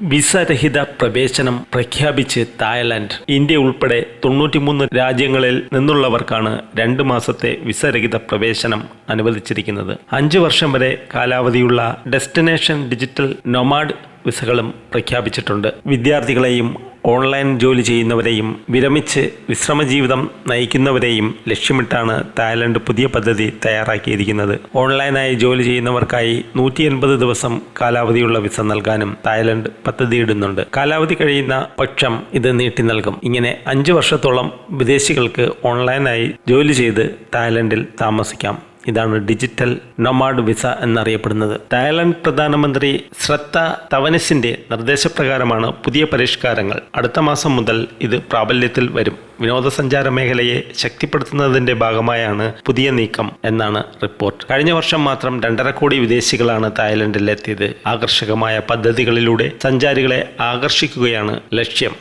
വിസരഹിത പ്രവേശനം പ്രഖ്യാപിച്ച് Thailand India ഉൾപ്പെടെ തൊണ്ണൂറ്റിമൂന്ന് രാജ്യങ്ങളിൽ നിന്നുള്ളവർക്കാണ് രണ്ട് മാസത്തെ വിസരഹിത പ്രവേശനം അനുവദിച്ചിരിക്കുന്നത്. അഞ്ച് വർഷം വരെ കാലാവധിയുള്ള ഡെസ്റ്റിനേഷൻ ഡിജിറ്റൽ നൊമാഡ് വിസകളും പ്രഖ്യാപിച്ചിട്ടുണ്ട്. വിദ്യാർത്ഥികളെയും ഓൺലൈൻ ജോലി ചെയ്യുന്നവരെയും വിരമിച്ച് വിശ്രമജീവിതം നയിക്കുന്നവരെയും ലക്ഷ്യമിട്ടാണ് തായ്ലൻഡ് പുതിയ പദ്ധതി തയ്യാറാക്കിയിരിക്കുന്നത്. ഓൺലൈനായി ജോലി ചെയ്യുന്നവർക്കായി നൂറ്റി എൺപത് ദിവസം കാലാവധിയുള്ള വിസ നൽകാനും തായ്ലൻഡ് പദ്ധതിയിടുന്നുണ്ട്. കാലാവധി കഴിയുന്ന പക്ഷം ഇത് നീട്ടി നൽകും. ഇങ്ങനെ അഞ്ച് വർഷത്തോളം വിദേശികൾക്ക് ഓൺലൈനായി ജോലി ചെയ്ത് തായ്ലൻഡിൽ താമസിക്കാം. ഇതാണ് ഡിജിറ്റൽ നൊമാഡ് വിസ എന്നറിയപ്പെടുന്നത്. തായ്ലൻഡ് പ്രധാനമന്ത്രി ശ്രദ്ധ തവനസിന്റെ നിർദ്ദേശപ്രകാരമാണ് പുതിയ പരിഷ്കാരങ്ങൾ. അടുത്ത മാസം മുതൽ ഇത് പ്രാബല്യത്തിൽ വരും. വിനോദസഞ്ചാര മേഖലയെ ശക്തിപ്പെടുത്തുന്നതിന്റെ ഭാഗമായാണ് പുതിയ നീക്കം എന്നാണ് റിപ്പോർട്ട്. കഴിഞ്ഞ വർഷം മാത്രം രണ്ടര കോടി വിദേശികളാണ് തായ്ലൻഡിൽ എത്തിയത് ആകർഷകമായ പദ്ധതികളിലൂടെ സഞ്ചാരികളെ ആകർഷിക്കുകയാണ് ലക്ഷ്യം.